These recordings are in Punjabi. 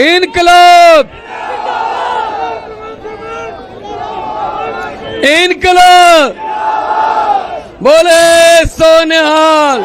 ਇਨਕਲਾਬ! ਇਨਕਲਾਬ! ਬੋਲੇ ਸੋਨਿਹਾਲ!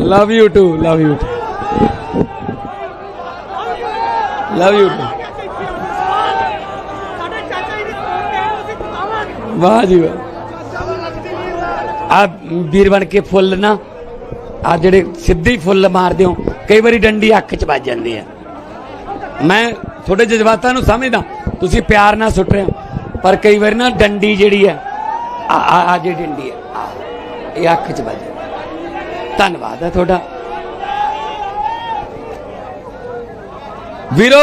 Love you too love you too love you too ਸਾਡੇ ਵਾਹ ਜੀ ਵਾਹ। ਆ ਵੀਰ ਬਣ ਕੇ ਫੁੱਲ ਨਾ। ਆ ਜਿਹੜੇ ਸਿੱਧੇ ਹੀ ਫੁੱਲ ਮਾਰਦੇ ਹੋ ਕਈ ਵਾਰੀ ਡੰਡੀ ਅੱਖ 'ਚ ਵੱਜ ਜਾਂਦੀ ਆ ਮੈਂ ਤੁਹਾਡੇ ਜਜ਼ਬਾਤਾਂ ਨੂੰ ਸਮਝਦਾ ਤੁਸੀਂ ਪਿਆਰ ਨਾਲ ਸੁੱਟ ਰਹੇ ਹੋ ਪਰ ਕਈ ਵਾਰੀ ਨਾ ਡੰਡੀ ਜਿਹੜੀ ਆ ਆ ਆ- ਜਿਹੜੀ ਡੰਡੀ ਆਹ, ਇਹ ਅੱਖ 'ਚ ਵੱਜ ਧੰਨਵਾਦ ਹੈ ਤੁਹਾਡਾ। ਵੀਰੋ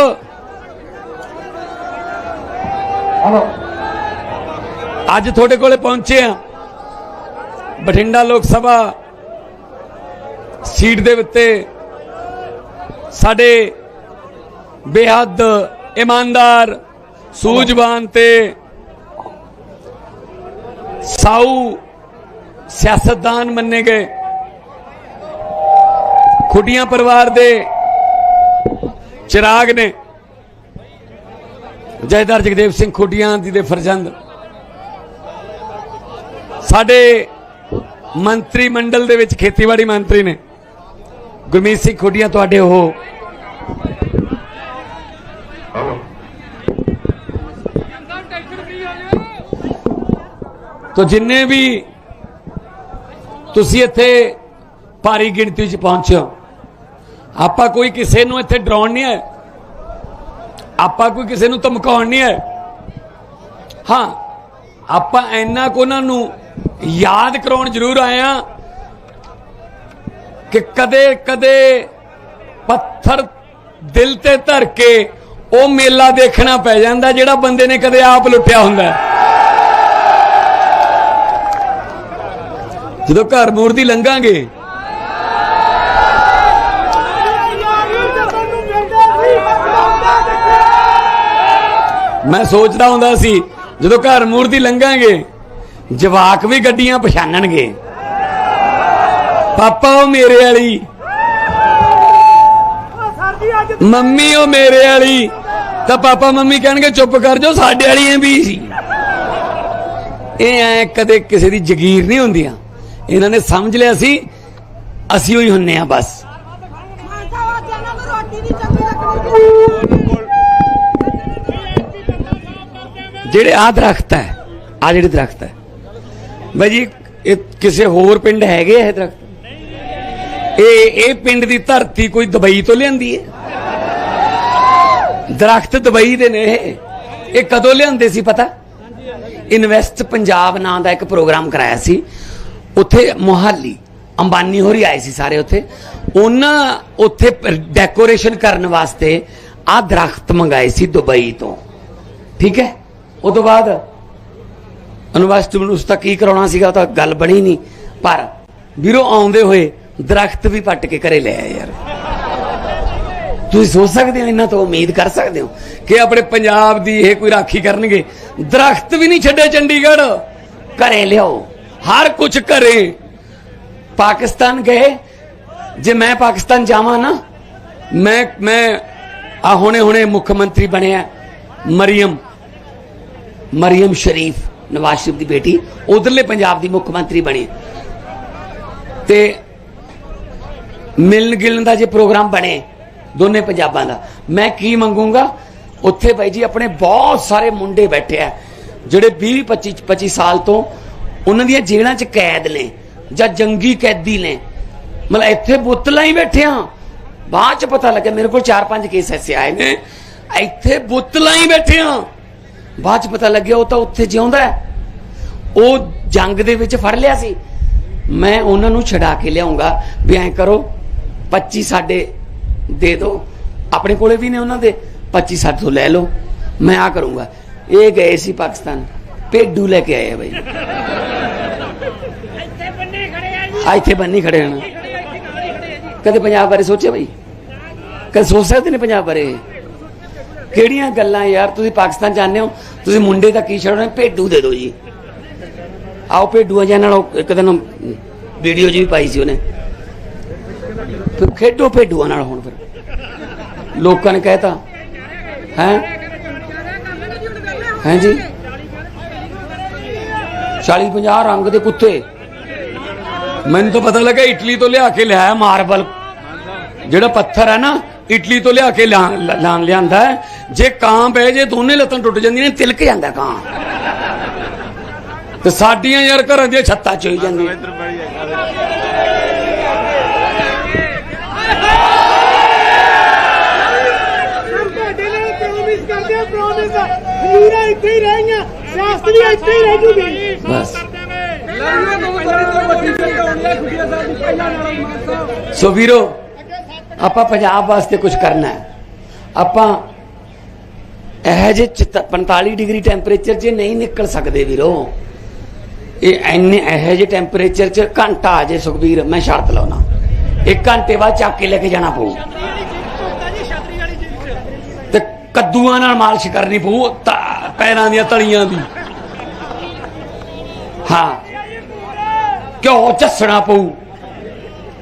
ਅੱਜ ਤੁਹਾਡੇ ਕੋਲੇ ਪਹੁੰਚੇ ਆ ਬਠਿੰਡਾ ਲੋਕ ਸਭਾ ਸੀਟ ਦੇ ਉੱਤੇ ਸਾਡੇ ਬੇਹੱਦ ਇਮਾਨਦਾਰ, ਸੂਝਵਾਨ ਤੇ ਸਾਊ ਸਿਆਸਤਦਾਨ ਮੰਨੇ ਗਏ। ਖੁੱਡੀਆਂ ਪਰਿਵਾਰ ਦੇ ਚਿਰਾਗ ਨੇ ਜੈਦਾਰ ਜਗਦੇਵ ਸਿੰਘ ਖੁੱਡੀਆਂ ਜੀ ਦੇ ਫਰਜ਼ੰਦ। ਸਾਡੇ ਮੰਤਰੀ ਮੰਡਲ ਦੇ ਵਿੱਚ ਖੇਤੀਬਾੜੀ ਮੰਤਰੀ ਨੇ। ਗੁਰਮੀਤ ਸਿੰਘ ਖੁੱਡੀਆਂ ਤੁਹਾਡੇ ਉਹ ਤੋ ਜਿੰਨੇ ਵੀ ਤੁਸੀਂ ਇੱਥੇ ਭਾਰੀ ਗਿਣਤੀ 'ਚ ਪਹੁੰਚੇ ਆਪਾਂ ਕੋਈ ਕਿਸੇ ਨੂੰ ਇੱਥੇ ਡਰਾਉਣ ਨਹੀਂ ਹੈ ਆਪਾਂ ਕੋਈ ਕਿਸੇ ਨੂੰ ਧਮਕਾਉਣ ਨਹੀਂ ਹੈ ਹਾਂ ਆਪਾਂ ਇੰਨਾ ਕੋ ਉਹਨਾਂ ਨੂੰ ਯਾਦ ਕਰਾਉਣ ਜ਼ਰੂਰ ਆਏ ਆ ਕਿ ਕਦੇ ਕਦੇ ਪੱਥਰ ਦਿਲ ਤੇ ਧਰ ਕੇ ਉਹ ਮੇਲਾ ਦੇਖਣਾ ਪੈ ਜਾਂਦਾ ਜਿਹੜਾ ਬੰਦੇ ਨੇ ਕਦੇ ਆਪ ਲੁੱਟਿਆ ਹੁੰਦਾ ਜਦੋਂ ਘਰ ਮੂਰਤੀ ਲੰਘਾਂਗੇ, ਮੈਂ ਸੋਚਦਾ ਹੁੰਦਾ ਸੀ ਜਦੋਂ ਘਰ ਮੂਰਤੀ ਲੰਘਾਂਗੇ, ਜਵਾਕ ਵੀ ਗੱਡੀਆਂ ਪਛਾਣਨਗੇ ਪਾਪਾ ਉਹ ਮੇਰੇ ਵਾਲੀ। ਮੰਮੀ ਉਹ ਮੇਰੇ ਵਾਲੀ। ਤਾਂ ਪਾਪਾ ਮੰਮੀ ਕਹਿਣਗੇ, ਚੁੱਪ ਕਰ ਜਾਓ, ਸਾਡੇ ਵਾਲੀ ਵਾਲੀਆਂ ਵੀ ਸੀ। ਇਹ ਐ ਕਦੇ ਕਿਸੇ ਦੀ ਜ਼ਗੀਰ ਨਹੀਂ ਹੁੰਦੀਆਂ। ਇਹਨਾਂ ਨੇ ਸਮਝ ਲਿਆ ਸੀ, ਅਸੀਂ ਉਹੀ ਹੁੰਨੇ ਆ ਬਸ। ਜਿਹੜੇ ਆ ਦਰਖਤ ਹੈ ਆ ਜਿਹੜੇ ਦਰਖਤ ਹੈ। ਬਾਈ ਜੀ, ਇਹ ਕਿਸੇ ਹੋਰ ਪਿੰਡ ਹੈਗੇ ਆ ਇਹ ਦਰਖਤ? ਇਹ ਇਹ ਪਿੰਡ ਦੀ ਧਰਤੀ ਕੋਈ ਦੁਬਈ ਤੋਂ ਲਿਆਂਦੀ ਹੈ ਦਰਖਤ ਦੁਬਈ ਦੇ ਨੇ ਇਹ। ਇਹ ਕਦੋਂ ਲਿਆਂਦੇ ਸੀ ਪਤਾ? ਇਨਵੈਸਟ ਪੰਜਾਬ ਨਾਂ ਦਾ ਇੱਕ ਪ੍ਰੋਗਰਾਮ ਕਰਾਇਆ ਸੀ। ਉੱਥੇ ਮੋਹਾਲੀ, ਅੰਬਾਨੀ ਹੋਰੀ ਆਏ ਸੀ ਸਾਰੇ ਉੱਥੇ। ਉਹਨਾਂ ਉੱਥੇ ਡੈਕੋਰੇਸ਼ਨ ਕਰਨ ਵਾਸਤੇ ਆ ਦਰਖਤ ਮੰਗਾਏ ਸੀ ਦੁਬਈ ਤੋਂ। ਠੀਕ ਹੈ? ਉਹ ਤੋਂ ਬਾਅਦ ਯੂਨੀਵਰਸਿਟੀ ਨੂੰ ਉਸ ਤੱਕ ਕੀ ਕਰਾਉਣਾ ਸੀਗਾ, ਉਹ ਤਾਂ ਗੱਲ ਬਣੀ ਨਹੀਂ। ਪਰ ਵੀਰੋ, ਆਉਂਦੇ ਹੋਏ ਦਰਖਤ ਵੀ ਪੱਟ ਕੇ ਘਰੇ ਲੈ ਆਏ ਯਾਰ। ਤੁਸੀਂ ਸੋਚ ਸਕਦੇ ਹੋ ਇਹਨਾਂ ਤੋਂ ਉਮੀਦ ਕਰ ਸਕਦੇ ਹੋ ਕਿ ਆਪਣੇ ਪੰਜਾਬ ਦੀ ਇਹ ਕੋਈ ਰਾਖੀ ਕਰਨਗੇ। ਦਰਖਤ ਵੀ ਨਹੀਂ ਛੱਡੇ ਚੰਡੀਗੜ੍ਹ। ਘਰੇ ਲਿਆਓ, ਹਰ ਕੁਝ ਘਰੇ। ਪਾਕਿਸਤਾਨ ਗਏ, ਜੇ ਮੈਂ ਪਾਕਿਸਤਾਨ ਜਾਵਾਂ ਨਾ, ਮੈਂ ਮੈਂ ਆ ਹੁਣੇ ਹੁਣੇ ਮੁੱਖ ਮੰਤਰੀ ਬਣਿਆ ਮਰੀਮ ਮਰੀਮ ਸ਼ਰੀਫ ਨਵਾਜ਼ ਸ਼ਰੀਫ ਦੀ ਬੇਟੀ, ਉਧਰਲੇ ਪੰਜਾਬ ਦੀ ਮੁੱਖ ਮੰਤਰੀ ਬਣੀ। ਤੇ ਮਿਲਣ ਗਿਲਣ ਦਾ ਜੇ ਪ੍ਰੋਗਰਾਮ ਬਣੇ ਦੋਨੇ ਪੰਜਾਬਾਂ ਦਾ। ਮੈਂ ਕੀ ਮੰਗੂੰਗਾ? ਉੱਥੇ ਬਾਈ ਜੀ ਆਪਣੇ ਬਹੁਤ ਸਾਰੇ ਮੁੰਡੇ ਬੈਠੇ ਆ, ਜਿਹੜੇ 20 25 25 ਸਾਲ ਤੋਂ ਉਹਨਾਂ ਦੀਆਂ ਜੇਲ੍ਹਾਂ 'ਚ ਕੈਦ ਨੇ ਜਾਂ ਜੰਗੀ ਕੈਦੀ ਨੇ। ਮਤਲਬ ਇੱਥੇ ਬੁੱਤਲਾਂ ਹੀ ਬੈਠੇ ਆ ਬਾਅਦ 'ਚ ਪਤਾ ਲੱਗਿਆ ਮੇਰੇ ਕੋਲ 4-5 ਕੇਸ ਐਸੇ ਆਏ ਨੇ। ਇੱਥੇ ਬੁੱਤਲਾਂ ਹੀ ਬੈਠੇ ਆ ਬਾਅਦ 'ਚ ਪਤਾ ਲੱਗਿਆ ਉਹ ਤਾਂ ਉੱਥੇ ਜਿਉਂਦਾ ਹੈ। ਉਹ ਜੰਗ ਦੇ ਵਿੱਚ ਫੜ ਲਿਆ ਸੀ। ਮੈਂ ਉਹਨਾਂ ਨੂੰ ਛਡਾ ਕੇ ਲਿਆਉਂਗਾ। ਵੀ ਐਂ ਕਰੋ 25 ਸਾਡੇ ਦੇ ਦਿਓ ਆਪਣੇ ਕੋਲੇ ਵੀ ਨੇ ਉਹਨਾਂ ਦੇ 25 ਸਾਡੇ ਤੋਂ ਲੈ ਲਓ। ਮੈਂ ਆ ਕਰੂੰਗਾ। ਇਹ ਗਏ ਸੀ ਪਾਕਿਸਤਾਨ। ਪੇਡੂ ਲੈ ਕੇ ਆਏ ਆ ਬਈ। ਇੱਥੇ ਬੰਨੇ ਖੜੇ ਆ ਜੀ। ਇੱਥੇ ਬੰਨੀ ਖੜੇ ਹਨ ਕਦੇ ਪੰਜਾਬ ਬਾਰੇ ਸੋਚਿਆ ਬਈ? ਕਦੇ ਸੋਚ ਸਕਦੇ ਨੇ ਪੰਜਾਬ ਬਾਰੇ? ਕਿਹੜੀਆਂ ਗੱਲਾਂ ਯਾਰ ਤੁਸੀਂ ਪਾਕਿਸਤਾਨ ਜਾਂਦੇ ਹੋ ਤੁਸੀਂ ਮੁੰਡੇ ਦਾ ਕੀ ਛੜਨਾ ਭੇਡੂ ਦੇ ਦਿਓ ਜੀ। ਆਓ ਭੇਡੂਆਂ ਜਾਂ ਨਾਲ ਇੱਕ ਦਿਨ ਵੀਡੀਓ ਜੀ ਵੀ ਪਾਈ ਸੀ ਉਹਨੇ। ਫਿਰ ਖੇਡੋ ਭੇਡੂਆਂ ਨਾਲ ਹੁਣ ਫਿਰ। ਲੋਕਾਂ ਨੇ ਕਹਿਤਾ। ਹੈ? ਹੈ ਜੀ? 40 50 ਰੰਗ ਦੇ ਕੁੱਤੇ। ਮੈਨੂੰ ਤਾਂ ਪਤਾ ਲੱਗਾ ਇਟਲੀ ਤੋਂ ਲਿਆ ਕੇ ਲਿਆਇਆ ਮਾਰਬਲ। ਜਿਹੜਾ ਪੱਥਰ ਹੈ ਨਾ, ਇਟਲੀ ਤੋਂ ਲਿਆ ਕੇ ਲਿਆ- ਲਾਂ ਲਿਆਂਦਾ ਜੇ ਕਾਂ ਪਏ ਜੇ, ਦੋਨੇ ਲੱਤਾਂ ਟੁੱਟ ਜਾਂਦੀਆਂ ਨੇ, ਤਿਲਕ ਜਾਂਦਾ ਕਾਂ। ਤੇ ਸਾਡੀਆਂ ਯਾਰ ਘਰਾਂ ਦੀਆਂ ਛੱਤਾਂ ਚੋਈ ਜਾਂਦੀਆਂ ਸਰ ਤੁਹਾਡੇ ਨਾਲ ਪ੍ਰੋਮਿਸ ਕਰਦੇ ਆ ਪ੍ਰੋਮਿਸ ਹਮੀਰਾ ਇੱਥੇ ਹੀ ਰਹਿਣੀਆਂ ਸਿਆਸਤ ਵੀ ਇੱਥੇ ਹੀ ਰਹਿ ਜੂਗੀ। ਬਸ। ਸੋ ਵੀਰੋ, ਆਪਾਂ ਪੰਜਾਬ ਵਾਸਤੇ ਕੁਝ ਕਰਨਾ ਹੈ। ਆਪਾਂ ਇਹ ਜੇ 45 ਡਿਗਰੀ ਟੈਂਪਰੇਚਰ 'ਚ ਨਹੀਂ ਨਿਕਲ ਸਕਦੇ ਵੀਰੋ। ਇਹ ਐਨੇ ਇਹ ਜੇ ਟੈਂਪਰੇਚਰ 'ਚ ਘੰਟਾ ਆ ਜੇ ਸੁਖਵੀਰ ਮੈਂ ਸ਼ਰਤ ਲਾਉਣਾ ਇੱਕ ਘੰਟੇ ਬਾਅਦ ਚੱਕ ਕੇ ਲੈ ਕੇ ਜਾਣਾ ਪਊ। ਕੱਦੂਆਂ ਨਾਲ ਮਾਲਿਸ਼ ਕਰਨੀ ਪਊ ਪੈਰਾਂ ਦੀਆਂ ਤਲੀਆਂ ਦੀ। ਹਾਂ। ਘਿਓ ਝੱਸਣਾ ਪਊ।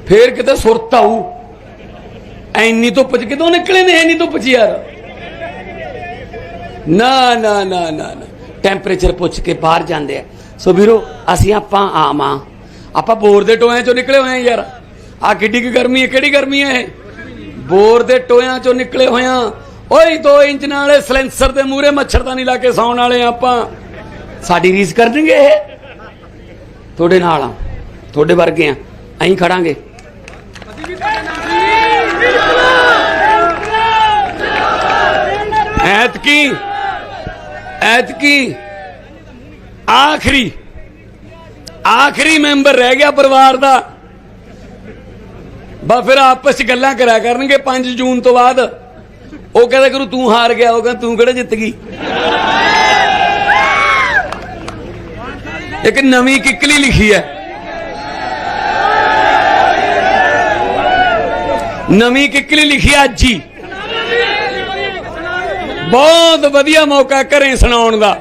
ਫੇਰ ਕਿਤੇ ਸੁਰਤ ਆਊ ਐਨੀ ਧੁੱਪ ਚ ਕਿਦੋਂ ਨਿਕਲੇ ਨੇ ਐਨੀ ਧੁੱਪ ਚ ਯਾਰ? ਨਾ ਨਾ ਨਾ ਨਾ ਟੈਂਪਰੇਚਰ ਪੁੱਛ ਕੇ ਬਾਹਰ ਜਾਂਦੇ ਆ। ਸੋ ਵੀਰੋ, ਅਸੀਂ ਆਪਾਂ ਆਮ ਆ। ਆਪਾਂ ਬੋਰ ਦੇ ਟੋਇਆਂ ਚੋਂ ਨਿਕਲੇ ਹੋਏ ਆ ਯਾਰ। ਆ ਕਿੱਡੀ ਕੀ ਗਰਮੀ ਹੈ, ਕਿਹੜੀ ਗਰਮੀ ਹੈ ਇਹ? ਬੋਰ ਦੇ ਟੋਇਆਂ ਚੋਂ ਨਿਕਲੇ ਹੋਏ ਆ। ਓਏ 2 ਇੰਚ ਨਾਲੇ ਸਲੈਂਸਰ ਦੇ ਮੂਹਰੇ ਮੱਛਰਦਾਨੀ ਲਾ ਕੇ ਸੌਣ ਵਾਲੇ ਆਪਾਂ। ਸਾਡੀ ਰੀਸ ਕਰਨਗੇ ਇਹ? ਤੁਹਾਡੇ ਨਾਲ ਆ। ਤੁਹਾਡੇ ਵਰਗੇ ਆ। ਅਸੀਂ ਖੜਾਂਗੇ। ਐਤਕੀ ਐਤਕੀ ਆਖਰੀ ਆਖਰੀ ਮੈਂਬਰ ਰਹਿ ਗਿਆ ਪਰਿਵਾਰ ਦਾ। ਬਾ ਫਿਰ ਆਪਸ ਚ ਗੱਲਾਂ ਕਰਿਆ ਕਰਨਗੇ 5 ਜੂਨ ਤੋਂ ਬਾਅਦ। ਉਹ ਕਹਿੰਦਾ ਗੁਰੂ ਤੂੰ ਹਾਰ ਗਿਆ, ਉਹ ਕਹਿੰਦਾ ਤੂੰ ਕਿਹੜਾ ਜਿੱਤ ਗਈ? ਇੱਕ ਨਵੀਂ ਕਿੱਕਲੀ ਲਿਖੀ ਹੈ। ਨਵੀਂ ਕਿੱਕਲੀ ਲਿਖੀ ਅੱਜ ਹੀ। ਬਹੁਤ ਵਧੀਆ ਮੌਕਾ ਘਰੇ ਸੁਣਾਉਣ ਦਾ।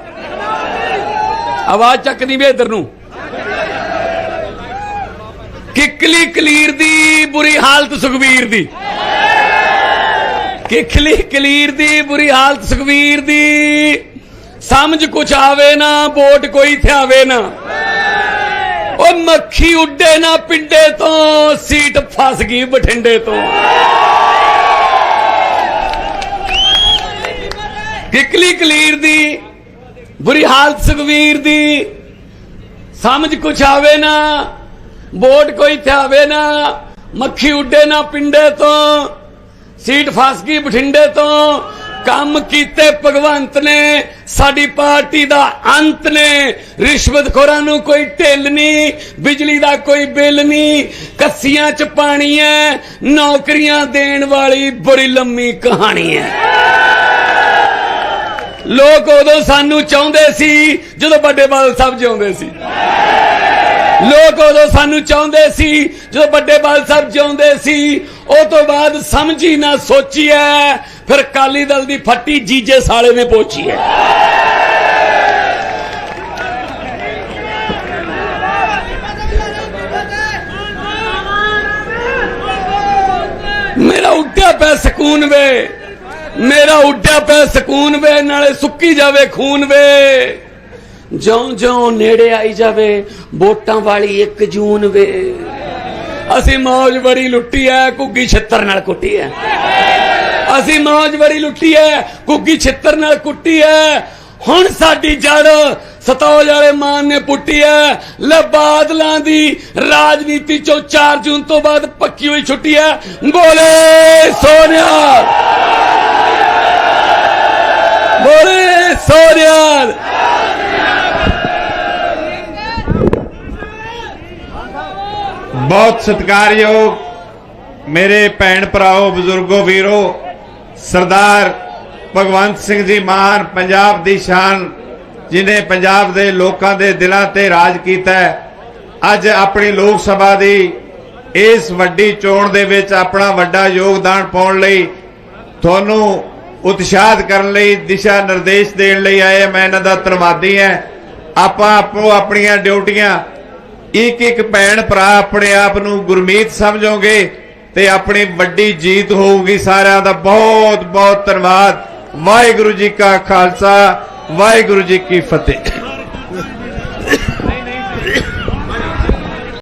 ਆਵਾਜ਼ ਚੱਕਦੀ ਵੀ ਇਧਰ ਨੂੰ। ਕਿੱਕਲੀ ਕਲੀਰ ਦੀ, ਬੁਰੀ ਹਾਲਤ ਸੁਖਵੀਰ ਦੀ। ਕਿਖਲੀ ਕਲੀਰ ਦੀ, ਬੁਰੀ ਹਾਲਤ ਸੁਖਵੀਰ ਦੀ। ਸਮਝ ਕੁਛ ਆਵੇ ਨਾ, ਵੋਟ ਕੋਈ ਥਿਆਵੇ ਨਾ। ਉਹ ਮੱਖੀ ਉੱਡੇ ਨਾ ਪਿੰਡੇ ਤੋਂ, ਸੀਟ ਫਸ ਗਈ ਬਠਿੰਡੇ ਤੋਂ। ਕਿਕਲੀ ਕਲੀਰ ਦੀ, ਬੁਰੀ ਹਾਲਤ ਸੁਖਵੀਰ ਦੀ। ਸਮਝ ਕੁਛ ਆਵੇ ਨਾ, ਵੋਟ ਕੋਈ ਥਿਆਵੇ ਨਾ। ਮੱਖੀ ਉੱਡੇ ਨਾ ਪਿੰਡੇ ਤੋਂ ਸੀਟ ਫਸ ਗਈ ਬਠਿੰਡੇ ਤੋਂ। ਕੰਮ ਕੀਤੇ ਭਗਵੰਤ ਨੇ। ਸਾਡੀ ਪਾਰਟੀ ਦਾ ਅੰਤ ਨੇ। ਰਿਸ਼ਵਤਖੋਰਾਂ ਨੂੰ ਕੋਈ ਢਿੱਲ ਨਹੀਂ, ਬਿਜਲੀ ਦਾ ਕੋਈ ਬਿੱਲ ਨਹੀਂ। ਕੱਸੀਆਂ ਚ ਪਾਣੀ ਹੈ, ਨੌਕਰੀਆਂ ਦੇਣ ਵਾਲੀ ਬੜੀ ਲੰਮੀ ਕਹਾਣੀ ਹੈ। ਲੋਕ ਉਦੋਂ ਸਾਨੂੰ ਚਾਹੁੰਦੇ ਸੀ, ਜਦੋਂ ਵੱਡੇ ਬਾਦਲ ਸਾਹਿਬ ਜਿਉਂਦੇ ਸੀ। ਲੋਕ ਉਦੋਂ ਸਾਨੂੰ ਚਾਹੁੰਦੇ ਸੀ, ਜਦੋਂ ਵੱਡੇ ਬਾਲ ਸਾਹਿਬ ਜਿਉਂਦੇ ਸੀ, ਉਹ ਤੋਂ ਬਾਅਦ ਸਮਝੀ ਨਾ ਸੋਚੀ ਐ ਫਿਰ ਕਾਲੀ ਦਲ ਦੀ ਫੱਟੀ ਜੀਜੇ ਸਾਲੇ ਨੇ ਪੋਚੀ ਐ ਮੇਰਾ ਉੱਡਿਆ ਪਿਆ ਸਕੂਨ ਵੇ, ਮੇਰਾ ਉੱਡਿਆ ਪਿਆ ਸਕੂਨ ਵੇ, ਨਾਲੇ ਸੁੱਕੀ ਜਾਵੇ ਖੂਨ ਵੇ। ਜਿਉਂ ਜਿਉਂ ਨੇੜੇ ਆਈ ਜਾਵੇ, ਵੋਟਾਂ ਵਾਲੀ 1 ਜੂਨ ਵੇ। ਅਸੀਂ ਮੌਜ ਬੜੀ ਲੁੱਟੀ ਐ ਕੁੱਗੀ ਛਿੱਤਰ ਨਾਲ ਕੁੱਟੀ ਐ। ਅਸੀਂ ਮੌਜ ਬੜੀ ਲੁੱਟੀ ਐ ਕੁੱਗੀ ਛਿੱਤਰ ਨਾਲ ਕੁੱਟੀ ਐ। ਹੁਣ ਸਾਡੀ ਜੜ ਸਤੌਜ ਵਾਲੇ ਮਾਨ ਨੇ ਪੁੱਟੀ ਐ। ਲੈ ਬਾਦਲਾਂ ਦੀ ਰਾਜਨੀਤੀ ਚੋਂ 4 ਜੂਨ ਤੋਂ ਬਾਅਦ ਪੱਕੀ ਹੋਈ ਛੁੱਟੀ ਐ। ਬੋਲੇ ਸੋਨਿਆ ਬੋਲੇ ਸੋਨਿਆ ਬਹੁਤ ਸਤਿਕਾਰਯੋਗ ਮੇਰੇ ਭੈਣ ਭਰਾਓ, ਬਜ਼ੁਰਗੋ, ਵੀਰੋ, ਸਰਦਾਰ ਭਗਵੰਤ ਸਿੰਘ ਜੀ ਮਾਨ ਪੰਜਾਬ ਦੀ ਸ਼ਾਨ ਜਿਨੇ ਪੰਜਾਬ ਦੇ ਲੋਕਾਂ ਦੇ ਦਿਲਾਂ ਤੇ ਰਾਜ ਕੀਤਾ ਅੱਜ ਆਪਣੀ ਲੋਕ ਸਭਾ ਦੀ ਇਸ ਵੱਡੀ ਚੋਣ ਦੇ ਵਿੱਚ ਆਪਣਾ ਵੱਡਾ ਯੋਗਦਾਨ ਪਾਉਣ ਲਈ ਤੁਹਾਨੂੰ ਉਤਸ਼ਾਹਿਤ ਕਰਨ ਲਈ, ਦਿਸ਼ਾ ਨਿਰਦੇਸ਼ ਦੇਣ ਲਈ ਆਏ ਮੈਂ ਇਹਨਾਂ ਦਾ ਧੰਨਵਾਦੀ ਹਾਂ। ਆਪਾਂ ਆਪੋ ਆਪਣੀਆਂ ਡਿਊਟੀਆਂ ਇੱਕ ਇੱਕ ਭੈਣ ਭਰਾ ਆਪਣੇ ਆਪ ਨੂੰ ਗੁਰਮੀਤ ਸਮਝੋਗੇ ਤੇ ਆਪਣੀ ਵੱਡੀ ਜੀਤ ਹੋਊਗੀ ਸਾਰਿਆਂ ਦਾ ਬਹੁਤ ਬਹੁਤ ਧੰਨਵਾਦ। ਵਾਹਿਗੁਰੂ ਜੀ ਕਾ ਖਾਲਸਾ, ਵਾਹਿਗੁਰੂ ਜੀ ਕੀ ਫਤਿਹ।